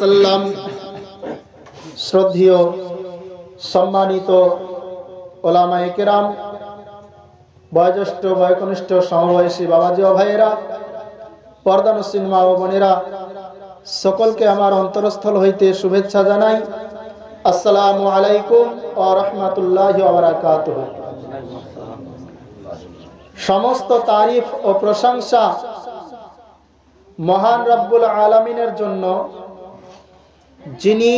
সাল্লাম শ্রদ্ধীয় সম্মানিত ওলামাইকেরাম বয়োজ্যেষ্ঠ বয়কনিষ্ঠ সমবয়সী বাবাজি ভাইয়েরা পর্দানুসীন মা ও বোনেরা, সকলকে আমার অন্তরস্থল হইতে শুভেচ্ছা জানাই। আসসালামু আলাইকুম ও রহমতুল্লাহ সমস্ত তারিফ ও প্রশংসা মহান রব্বুল আলমিনের জন্য, যিনি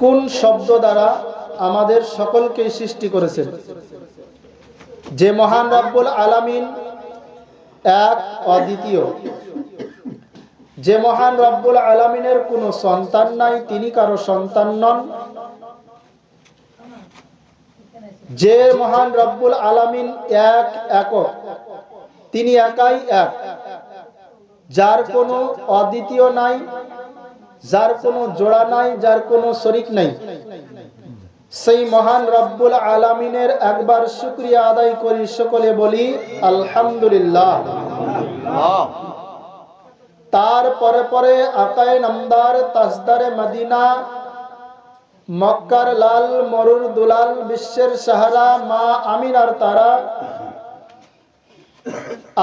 কোন শব্দ দ্বারা আমাদের সকলকে সৃষ্টি করেছেন। যে মহান রব্বুল আলামিন এক, অদ্বিতীয়। যে মহান রব্বুল আলামিনের কোনো সন্তান নাই, তিনি কারও সন্তান নন। যে মহান রব্বুল আলামিন এক, একক। তিনি একাই এক। যার কোনো অদ্বিতীয় নাই, যার কোনো জোড়া নাই, যার কোনো শরিক নাই। সেই মহান রব্বুল আলামিনের একবার শুক্রিয়া আদায় করি সকলে বলি আলহামদুলিল্লাহ। তার পরে পরে আকায় নামদার তাজদারে মদিনা মক্কার লাল মরুর দুলাল বিশ্বের সাহারা মা আমিনার তারা।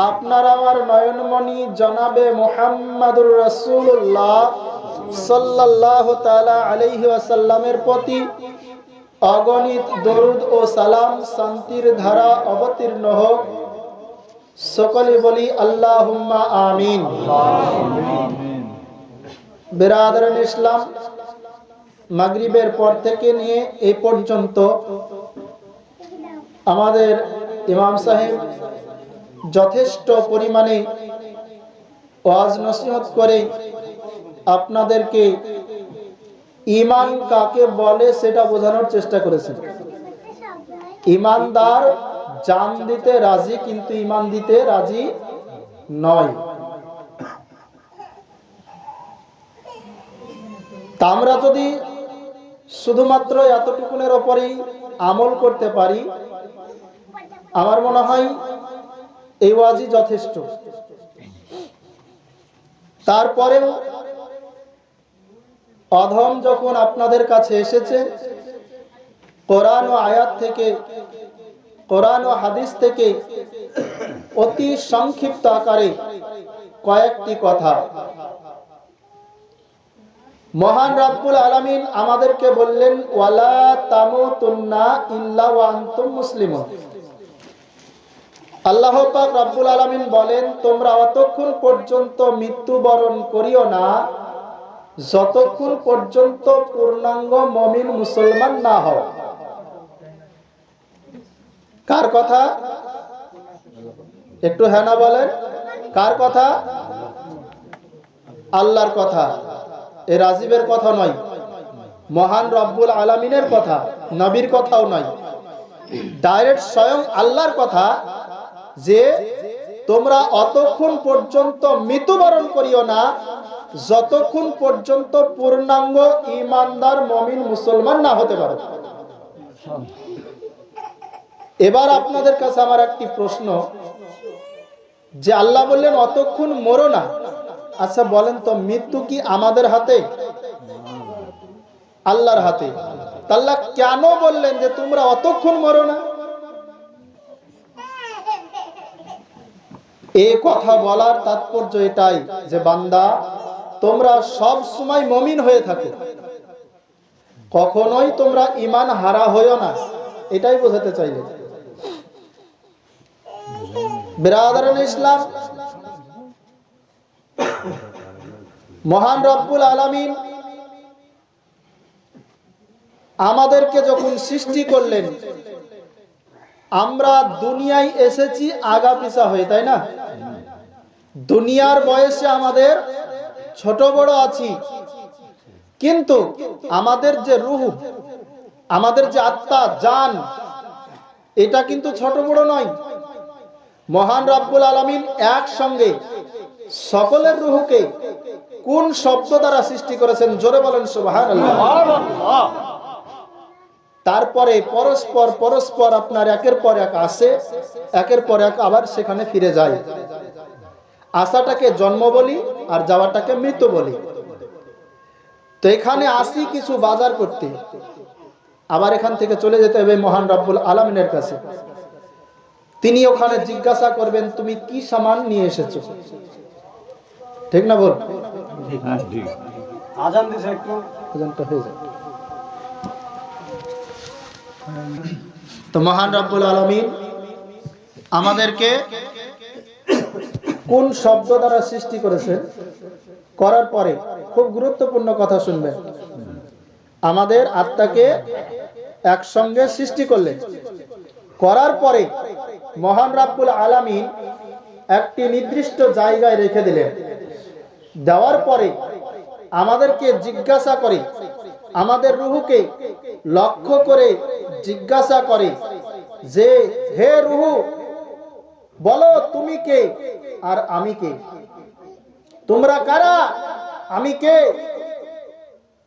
আপনার আমার নয়নমণি জনাবে মোহাম্মদুর রসুল্লাহ সাল্লাহ তালা আলহি আসাল্লামের প্রতি। অগণিত দরুদ ও সালাম শান্তির ধারা অবতীর্ণ হোক। সকলে বলি আল্লাহ আমিন। বেরাদরন ইসলাম, মাগরিবের পর থেকে নিয়ে এই পর্যন্ত আমাদের ইমাম সাহেব যথেষ্ট পরিমাণে ওয়াজ নসিহত করে আপনাদেরকে ইমান কাকে বলে সেটা বোঝানোর চেষ্টা করেছেন ইমানদার জান দিতে রাজি, কিন্তু ইমান দিতে রাজি নয়। আমরা যদি শুধুমাত্র এতটুকুনের ওপরেই আমল করতে পারি, আমার মনে হয় এই ওয়াজই যথেষ্ট। তারপরেও অধম যখন আপনাদের কাছে এসেছে, কোরআন ও আয়াত থেকে, কোরআন ও হাদিস থেকে অতি সংক্ষিপ্ত আকারে কয়েকটি কথা। মহান রাব্বুল আলামিন আমাদেরকে বললেন, ওয়ালা তামুতুন্না ইল্লা ওয়া আনতুম মুসলিমুন। আল্লাহ পাক রাব্বুল আলামিন বলেন, তোমরা অতক্ষণ পর্যন্ত মৃত্যুবরণ করিও না। যতক্ষণ পর্যন্ত পূর্ণাঙ্গ মমিন মুসলমান না হও। কার কথা? একটু হ্যাঁ না বলেন। কার কথা? আল্লাহর কথা। এ রাজীবের কথা নয়। মহান রব্বুল আলমিনের কথা, নবীর কথাও নয়। ডাইরেক্ট স্বয়ং আল্লাহর কথা যে তোমরা অতক্ষণ পর্যন্ত মৃত্যুবরণ করিও না। যতক্ষণ পর্যন্ত পূর্ণাঙ্গ ইমানদার মমিন মুসলমান না হতে পারো। এবার আপনাদের কাছে আমার একটি প্রশ্ন। যে আল্লাহ বললেন, অতক্ষণ মরো না। আচ্ছা বলেন তো, মৃত্যু কি আমাদের হাতে? আল্লাহর হাতে। আল্লাহ কেন বললেন যে তোমরা অতক্ষণ মরো না? এ কথা বলার তাৎপর্য এটাই যে বান্দা, তোমরা সব সময় মমিন হয়ে থাকো। কখনোই তোমরা ইমান হারা হইও না। এটাই বোঝাতে চাইলে বেরাদারান ইসলাম, মহান রব্বুল আলামিন আমাদেরকে যখন সৃষ্টি করলেন আমরা দুনিয়ায় এসেছি আগা পিছা হয়ে, তাই না? দুনিয়ার বয়সে আমাদের ছোট বড় আছি। কিন্তু আমাদের যে রুহ, আমাদের যে আত্মা, জান, এটা কিন্তু ছোট বড় নয়। মহান রব্বুল আলামিন একসঙ্গে সকলের রুহকে কোন শব্দ দ্বারা সৃষ্টি করেছেন? জোরে বলেন সুবহানাল্লাহ। তারপরে পরস্পর পরস্পর আপনার একের পর এক আসে একের পর এক আবার সেখানে ফিরে যায়। আসাটাকে জন্ম বলি আর যাওয়াটাকে মৃত্যু বলি। তো এখানে আসি কিছু বাজার করতে। আবার এখান থেকে চলে যেতে হবে মহান রব্বুল আলমিনের কাছে। তিনি ওখানে জিজ্ঞাসা করবেন তুমি কি সামান নিয়ে এসেছ? ঠিক না বল? আজান দিছে একটু। আজানটা হয়ে যায়। তো মহান রব্বুল আলমিন আমাদেরকে কোন শব্দ দ্বারা সৃষ্টি করেছেন, করার পরে খুব গুরুত্বপূর্ণ কথা শুনবেন। আমাদের আত্মাকে একসঙ্গে সৃষ্টি করলেন করার পরে মহান রাব্বুল আলামিন একটি নির্দিষ্ট জায়গায় রেখে দিলেন। দেওয়ার পরে আমাদেরকে জিজ্ঞাসা করে আমাদের রুহুকে লক্ষ্য করে জিজ্ঞাসা করে যে, হে রুহু, বলো তুমি কে আর আমি কে? তোমরা কারা? আমি কে?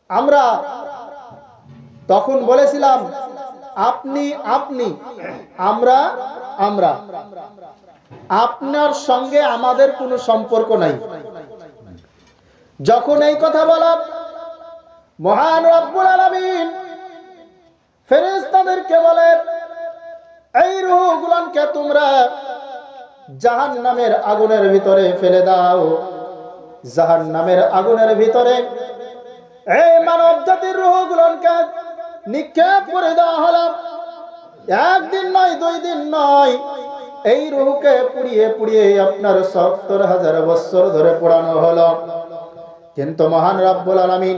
আমরা তখন বলেছিলাম, আপনি আপনি, আমরা আমরা। আপনার সঙ্গে আমাদের কোনো সম্পর্ক নাই। যখন এই কথা বলা মহান রব্বুল আলামিন ফেরেশতাদেরকে বলে, এই রূহগুলোকে তোমরা জাহান নামের আগুনের ভিতরে ফেলে দাও। জাহান নামের আগুনের ভিতরে এই মানব জাতির রূহগুলোকে নিক্ষেপ করে দেওয়া হলো। একদিন নয়, দুই দিন নয়, এই রুহকে পুড়িয়ে পুড়িয়ে আপনার সত্তর হাজার বছর ধরে পোড়ানো হলো। কিন্তু মহান রাব্বুল আলামিন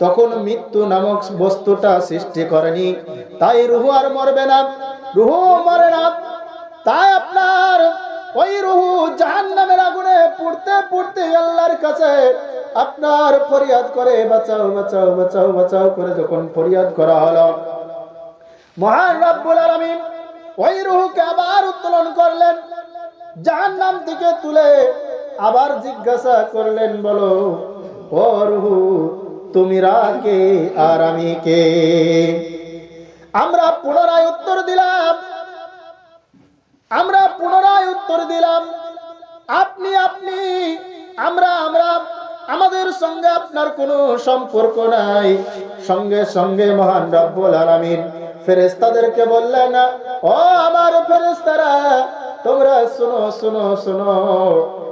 তখন মৃত্যু নামক বস্তুটা সৃষ্টি করেনি। তাই রুহু আর মরবে না। রুহু মরে না। তাই আপনার ওই রুহু জাহান্নামের আগুনে পুড়তে পুড়তে আল্লাহর কাছে আপনার ফরিয়াদ করে, বাঁচাও বাঁচাও বাঁচাও বাঁচাও করে যখন ফরিয়াদ করা হলো। মহান রাব্বুল আলামিন ওই রুহুকে আবার উত্তোলন করলেন। জাহান নাম থেকে তুলে আবার জিজ্ঞাসা করলেন, বলো, ও রুহু তুমি রাকে আর আমি কে? আমরা পুনরায় উত্তর দিলাম। আমরা পুনরায় উত্তর দিলাম। আপনি আপনি, আমরা আমরা, আমাদের সঙ্গে আপনার কোনো সম্পর্ক নাই। সঙ্গে সঙ্গে মহান রব্বুল আলামিন ফেরেশতাদেরকে বললেন, ও আমার ফেরেশতারা, তোমরা শুনো শুনো শুনো,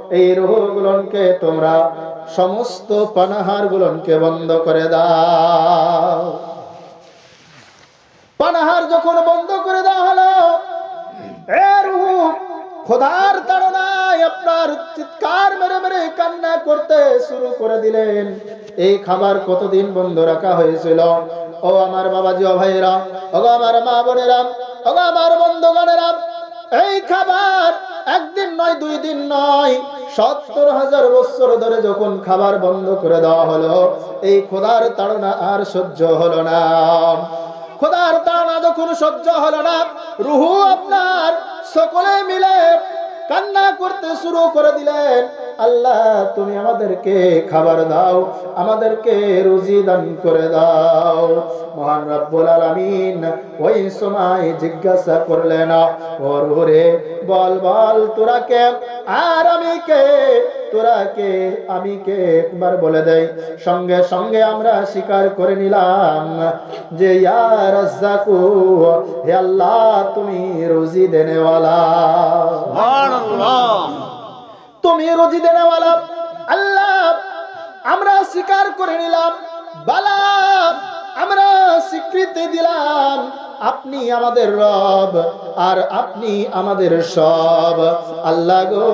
এই রুহগুলোকে তোমরা সমস্ত পানাহার গুলনকে বন্ধ করে দাও। পানাহার যখন বন্ধ করে দেওয়া হলো খোদার তাড়নায় আপনার চিৎকার মেরে মেরে কান্না করতে শুরু করে দিলেন। এই খাবার কতদিন বন্ধ রাখা হয়েছিল? ও আমার বাবাজি, ও ভাইয়েরা, ও আমার মা বোনেরা, ও আমার বন্ধুগণেরা, এই খাবার একদিন নয়, দুই দিন নয় সত্তর হাজার বছর ধরে যখন খাবার বন্ধ করে দেওয়া হলো, এই খোদার তাড়না আর সহ্য হলো না। খোদার তাড়না যখন সহ্য হলো না, রুহু আপনার সকলে মিলে কান্না করতে শুরু করে দিলেন। আল্লাহ, তুমি আমাদেরকে খাবার দাও, আমাদেরকে রুজি দান করে দাও। মহান রব্বুল আলামিন ওই সময় জিজ্ঞাসা করলেন ওর বল বল, তোরা কে? আর আমি কে? তোরা কে আমি কে একবার বলে দেই? সঙ্গে সঙ্গে আমরা স্বীকার করে নিলাম যে ইয়া রাজ্জাকু হে আল্লাহ তুমি রুজি দেনেওয়ালা। তুমি রুজি দেনেওয়ালা। আল্লাহ আমরা স্বীকার করে নিলাম। বালা আমরা স্বীকৃতি দিলাম। আপনি আমাদের রব আর আপনি আমাদের সব। আল্লাহ গো,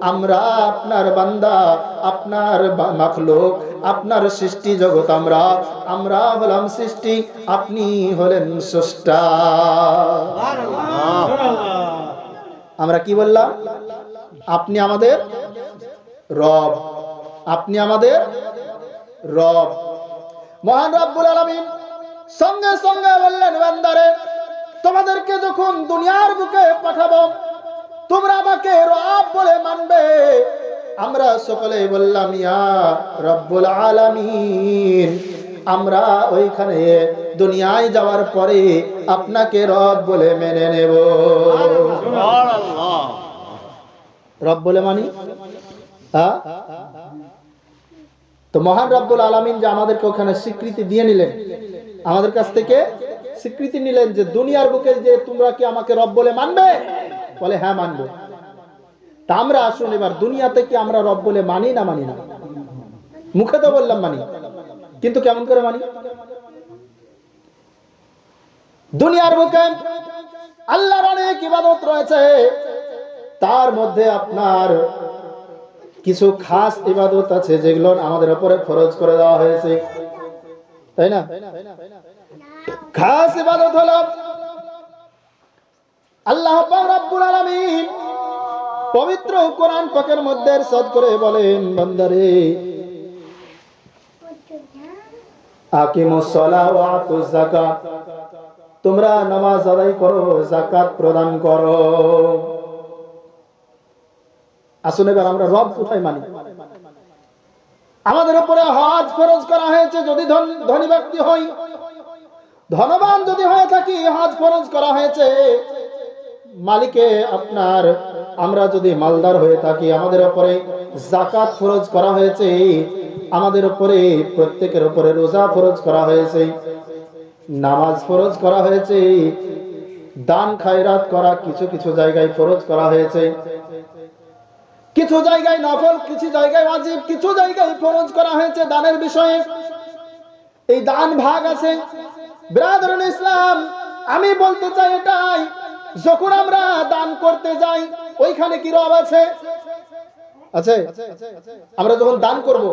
আমরা আপনার বান্দা, আপনার মাখলুক, আপনার সৃষ্টি জগৎ আমরা। আমরা হলাম সৃষ্টি, আপনি হলেন স্রষ্টা। আমরা কি বললাম? আপনি আমাদের রব। আপনি আমাদের রব। মহান রব্বুল আলামিন সঙ্গে সঙ্গে বললেন বান্দারে তোমাদেরকে যখন দুনিয়ার বুকে পাঠাবো তোমরা আমাকে রব বলে মানবে। আমরা সকলে বললাম ইয়া রব্বুল আলামিন আমরা ওইখানে দুনিয়ায় যাওয়ার পরে আপনাকে রব বলে মেনে নেব। রব বলে মানি? তো মহান রব্বুল আলামিন যে আমাদেরকে ওখানে স্বীকৃতি দিয়ে নিলেন আমাদের কাছ থেকে স্বীকৃতি নিলেন যে দুনিয়ার বুকে যে তোমরা কি আমাকে রব বলে মানবে? বলে হ্যাঁ মানবো। তা আমরা আসুন এবার দুনিয়াতে কি আমরা রব বলে মানি না মানি না? মুখে তো বললাম মানি, কিন্তু কেমন করে মানি? দুনিয়ার বুকে আল্লাহর অনেক ইবাদত রয়েছে। তার মধ্যে আপনার কিছু খাস ইবাদত আছে যেগুলো আমাদের উপরে ফরজ করে দেওয়া হয়েছে। তাই না? খাস ইবাদত হলো আল্লাহ আলামিন পবিত্র কোরআন পাকের মধ্যে সদ করে বলেন, বান্দারে যাকাত, তোমরা নামাজ আদায় করো, যাকাত প্রদান করো। আসলে এবার আমরা রব কোথায় মানি? আমাদের উপরে হজ ফরজ করা হয়েছে যদি ধন- ব্যক্তি হই। ধনবান যদি হয়ে থাকি, হজ ফরজ করা হয়েছে। মালিকে আপনার, আমরা যদি মালদার হয়ে থাকি, আমাদের উপরে জাকাত ফরজ করা হয়েছে। আমাদের উপরে প্রত্যেকের উপরে রোজা ফরজ করা হয়েছে। নামাজ ফরজ করা হয়েছে। দান খায়রাত করা, কিছু কিছু জায়গায় ফরজ করা হয়েছে। কিছু জায়গায় নফল কিছু জায়গায় ওয়াজিব, কিছু জায়গায় ফরজ করা হয়েছে দানের বিষয়ে। এই দান ভাগ আছে। ব্রাদারুল ইসলাম, আমি বলতে চাই এটাই, যখন আমরা দান করতে যাই, ওইখানে কি রব আছে? আছে? আমরা যখন দান করব,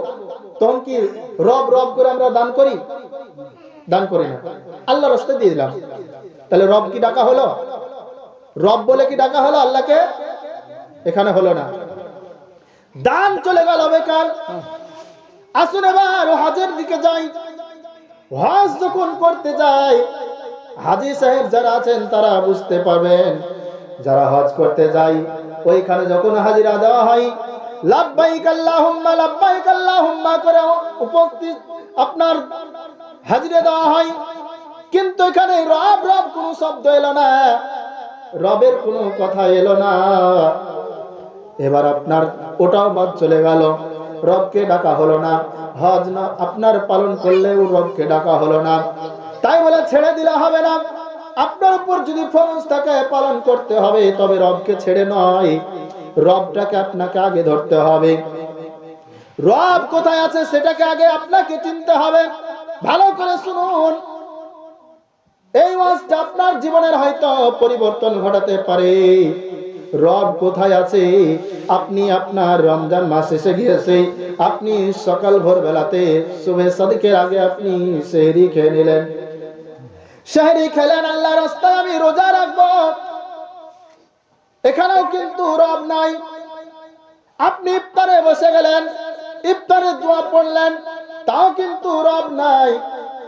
তখন কি রব রব করে আমরা দান করি? দান করি না। আল্লাহ রাস্তায় দিয়ে দিলাম। তাহলে রব কি ডাকা হলো? রব বলে কি ডাকা হলো আল্লাহকে? এখানে হলো না। দান চলে গেল বেকার। আসুন এবার হজের দিকে যাই। হজ যখন করতে যায় হাজি সাহেব যারা আছেন তারা বুঝতে পারবেন, যারা হজ করতে যায় ওইখানে যখন হাজিরা দেওয়া হয়, লাব্বাইক আল্লাহুম্মা লাব্বাইক আল্লাহুম্মা করে উপস্থিত আপনার হাজিরা দেওয়া হয়। কিন্তু এখানে রব রব কোনো শব্দ এলো না, রবের কোনো কথা এলো না। এবার আপনার ওটাও বাদ চলে গেল। রবকে ডাকা হলো না। হজ না আপনার পালন করলেও রবকে ডাকা হলো না। তাই বলে ছেড়ে দিলে হবে না। আপনার উপর যদি ফরজ থাকে পালন করতে হবে, তবে রবকে ছেড়ে নয়। রবটাকে আপনাকে আগে ধরতে হবে। রব কোথায় আছে সেটাকে আগে আপনাকে চিনতে হবে। ভালো করে শুনুন। এই ওয়াজটা আপনার জীবনের হয়তো পরিবর্তন ঘটাতে পারে। রব কোথায় আছে? আপনি আপনার রমজান মাস এসে গিয়েছে। আপনি সকাল ভোর বেলাতে শুভে সাদিকের আগে আপনি সেহরি খেয়ে নিলেন। সেহরি খেলেন আল্লাহ রাস্তায়, আমি রোজা রাখব। এখানেও কিন্তু রব নাই। আপনি ইফতারে বসে গেলেন, ইফতারে দোয়া পড়লেন, তাও কিন্তু রব নাই।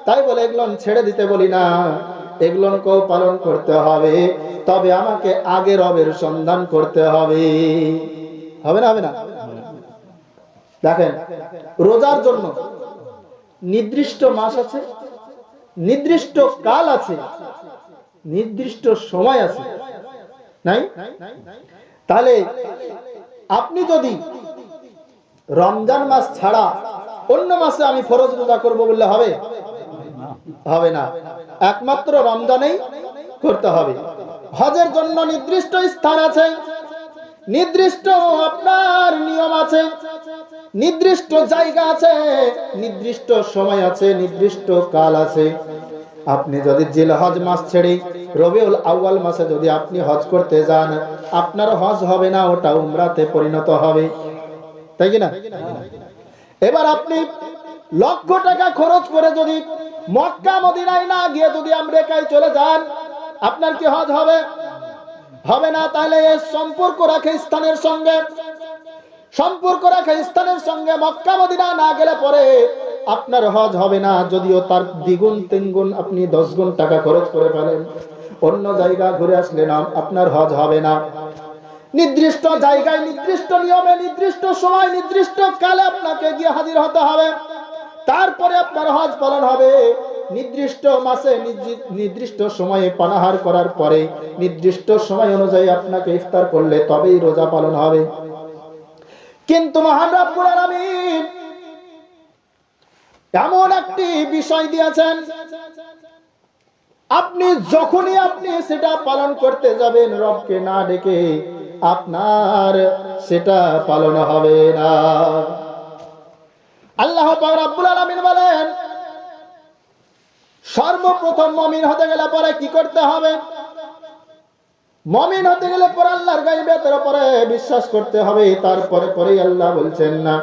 তাই বলে এগুলো ছেড়ে দিতে বলি না। এগুলোকেও পালন করতে হবে। তবে আমাকে আগে রবের সন্ধান করতে হবে। হবে না হবে না? দেখেন, রোজার জন্য নির্দিষ্ট মাস আছে, নির্দিষ্ট কাল আছে, নির্দিষ্ট সময় আছে। নাই? তাহলে আপনি যদি রমজান মাস ছাড়া অন্য মাসে আমি ফরজ রোজা করব বললে হবে? হবে না। একমাত্র রমজানেই করতে হবে। হজের জন্য নির্দিষ্ট স্থান আছে, নির্দিষ্ট আপনার নিয়ম আছে, নির্দিষ্ট জায়গা আছে, নির্দিষ্ট সময় আছে, নির্দিষ্ট কাল আছে। আপনি যদি জিল হজ মাস ছেড়ে রবিউল আউয়াল মাসে যদি আপনি হজ করতে যান, আপনার হজ হবে না, ওটা উমরাতে পরিণত হবে। তাই কি না? এবার আপনি লক্ষ টাকা খরচ করে যদি মক্কা, মদিনায় না গিয়ে যদি আমেরিকায় চলে যান, আপনার কি হজ হবে? হবে না, তাহলে সম্পর্ক রাখে স্থানের সঙ্গে। সম্পর্ক রাখে স্থানের সঙ্গে। মক্কা, মদিনা না গেলে পরে আপনার হজ হবে না। যদিও তার দ্বিগুণ, তিনগুণ আপনি দশ গুণ টাকা খরচ করে ফেলেন। অন্য জায়গা ঘুরে আসলে না, আপনার হজ হবে না। নির্দিষ্ট জায়গায়, নির্দিষ্ট নিয়মে, নির্দিষ্ট সময়, নির্দিষ্ট কালে আপনাকে গিয়ে হাজির হতে হবে। তারপরে আপনার হজ পালন হবে। নির্দিষ্ট মাসে নির্দিষ্ট সময়ে পানাহার করার পরে, নির্দিষ্ট সময় অনুযায়ী আপনাকে ইফতার করলে তবেই রোজা পালন হবে। কিন্তু মহান রব্বুল আলামিন এমন একটি বিষয় দিয়েছেন, আপনি যখনই আপনি সেটা পালন করতে যাবেন, রবকে না ডেকে আপনার সেটা পালন হবে না। আল্লাহ রব্বুল আলামিন বলেন, সর্বপ্রথম মমিন হতে গেলে পরে কি করতে হবে? মমিন হতে গেলে পরে আল্লাহর গাইবেতের উপরে বিশ্বাস করতে হবে, তারপরে পরেই আল্লাহ বলছেন না।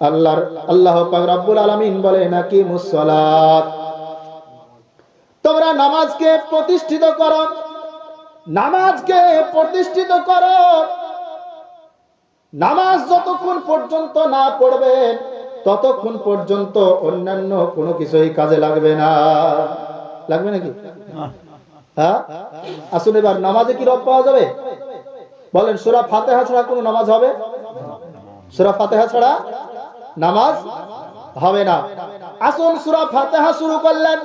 আল্লাহর, আল্লাহ পাক রব্বুল আলামিন বলে নাকি মুসলাত তোমরা নামাজকে প্রতিষ্ঠিত করো, নামাজকে প্রতিষ্ঠিত করো। নামাজ যতক্ষণ পর্যন্ত না পড়বেন ততক্ষণ পর্যন্ত অন্যান্য কোনো কিছুই কাজে লাগবে না। লাগবে নাকি? হ্যাঁ? আসুন এবার, নামাজে কি রব পাওয়া যাবে? বলেন, সুরা ফাতেহা ছাড়া কোনো নামাজ হবে? সুরা ফাতেহা ছাড়া নামাজ হবে না। আসুন, সুরা ফাতেহা শুরু করলেন।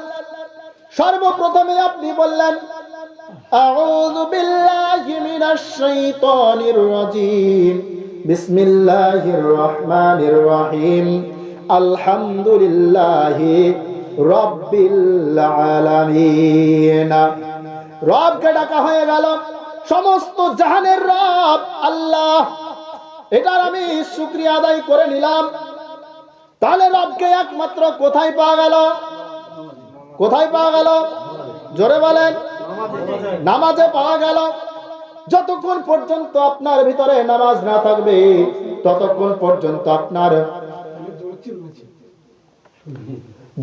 সর্বপ্রথমে আপনি বললেন, আউযু বিল্লাহি মিনাশ শাইতানির রাজিম। বিসমিল্লাহির রহমান রহিম আলহামদুলিল্লাহ রব্বিল আলামিন রবকে ডাকা হয়ে গেল। সমস্ত জাহানের রব, আল্লাহ, এটার আমি শুকরিয়া আদায় করে নিলাম। তাহলে রবকে একমাত্র কোথায় পাওয়া গেল? কোথায় পাওয়া গেল? জোরে বলেন। নামাজে পাওয়া গেল। যতক্ষণ পর্যন্ত আপনার ভিতরে নামাজ না থাকবে, ততক্ষণ পর্যন্ত আপনার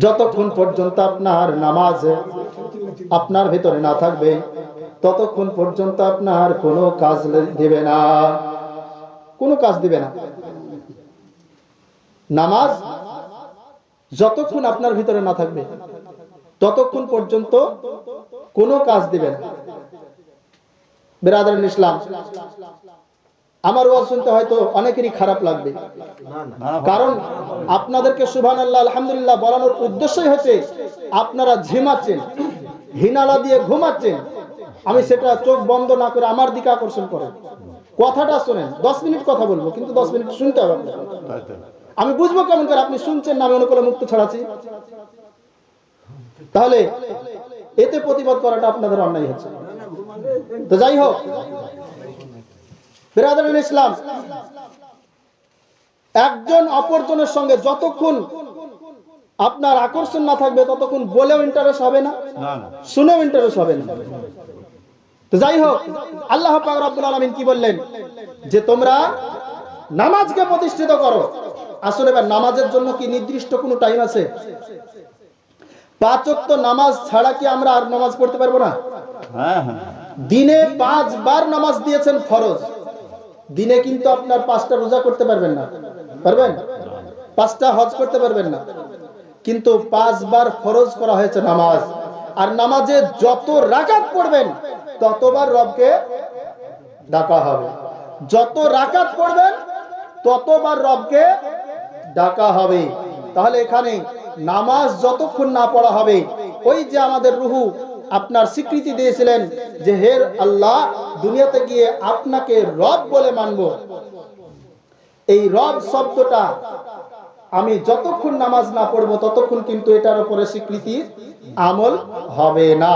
যতক্ষণ পর্যন্ত আপনার নামাজ আপনার ভিতরে না থাকবে, ততক্ষণ পর্যন্ত আপনার কোনো কাজ দিবে না। কোনো কাজ দিবে না। নামাজ যতক্ষণ আপনার ভিতরে না থাকবে, ততক্ষণ পর্যন্ত কোনো কাজ দিবে না। বেরাদার ইসলাম। আমার ওয়াজ শুনতে হয়তো অনেকেরই খারাপ লাগবে। কারণ আপনাদেরকে সুবহান আল্লাহ আলহামদুলিল্লাহ বলানোর উদ্দেশ্যই হচ্ছে আপনারা ঝিমাচ্ছেন, হিনালা দিয়ে ঘুমাচ্ছেন। আমি সেটা চোখ বন্ধ না করে আমার দিকে আকর্ষণ করেন। কথাটা শোনেন, দশ মিনিট কথা বলব, কিন্তু দশ মিনিট শুনতে হবে আমি বুঝব কেমন করে আপনি শুনছেন না, আমি অনুকূলে মুক্ত ছড়াচ্ছি তাহলে এতে প্রতিবাদ করাটা আপনাদের অন্যায় হচ্ছে। তো যাই হোক বেরাদারুল ইসলাম একজন অপরজনের সঙ্গে যতক্ষণ আপনার আকর্ষণ না থাকবে ততক্ষণ বলেও ইন্টারেস্ট হবে না শুনেও ইন্টারেস্ট হবে না। তো যাই হোক আল্লাহ পাক রব্বুল আলামিন কি বললেন? যে তোমরা নামাজকে প্রতিষ্ঠিত করো। আসলে এবার নামাজের জন্য কি নির্দিষ্ট কোনো টাইম আছে? পাঁচ ওয়াক্ত নামাজ ছাড়া কি আমরা আর নামাজ পড়তে পারব না? দিনে পাঁচবার নামাজ দিয়েছেন ফরজ। দিনে কিন্তু আপনার পাঁচটা রোজা করতে পারবেন না। পারবেন? পাঁচটা হজ করতে পারবেন না। কিন্তু পাঁচবার ফরজ করা হয়েছে নামাজ। আর নামাজে যত রাকাত পড়বেন, ততবার রবকে ডাকা হবে। যত রাকাত পড়বেন, ততবার রবকে ডাকা হবে। তাহলে এখানে নামাজ যতক্ষণ না পড়া হবে, ওই যে আমাদের রুহু আপনার স্বীকৃতি দিয়েছিলেন যে হের আল্লাহ, দুনিয়াতে গিয়ে আপনাকে রব বলে মানব। এই রব শব্দটা আমি যতক্ষণ নামাজ না পড়ব, ততক্ষণ কিন্তু এটার উপরে স্বীকৃতি আমল হবে না।